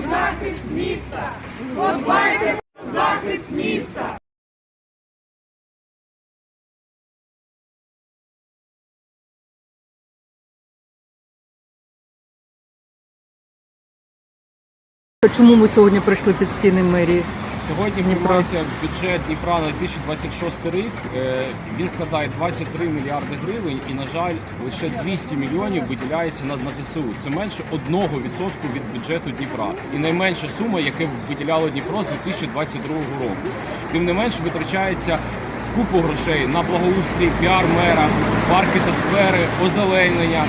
захист міста! Подбайте про захист міста! Чому ми сьогодні прийшли під стіни мерії? Сьогодні Дніпро. формується бюджет Дніпра на 2026 рік. Е, Він складає 23 мільярди гривень, і на жаль, лише 200 мільйонів виділяється на, на ЗСУ. Це менше 1% від бюджету Дніпра, і найменша сума, яку виділяло Дніпро з 2022 року. Тим не менш, витрачається купу грошей на благоустрій, піар мера, парки та сквери, озеленення,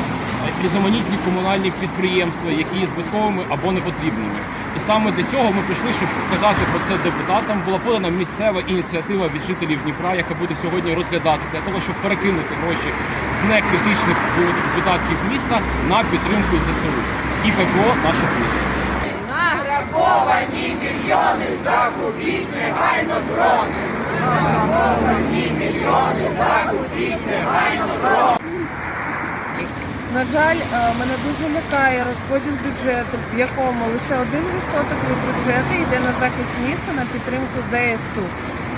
різноманітні комунальні підприємства, які є збитковими або непотрібними. І саме для цього ми прийшли, щоб сказати про це депутатам. Була подана місцева ініціатива від жителів Дніпра, яка буде сьогодні розглядатися для того, щоб перекинути гроші з некритичних видатків міста на підтримку ЗСУ і ППО наших міст. Награбовані мільйони закупіть негайно дрони! Награбовані мільйони закупіть негайно! На жаль, е, мене дуже лякає розподіл бюджету, в якому лише 1% від бюджету йде на захист міста на підтримку ЗСУ.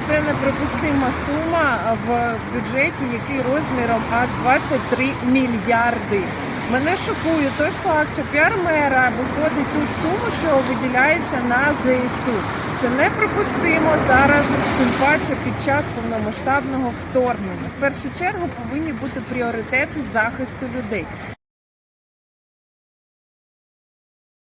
Це неприпустима сума в бюджеті, який розміром аж 23 мільярди. Мене шокує той факт, що піар-мера виходить ту ж суму, що виділяється на ЗСУ. Це неприпустимо зараз, тим паче під час повномасштабного вторгнення. В першу чергу повинні бути пріоритети захисту людей.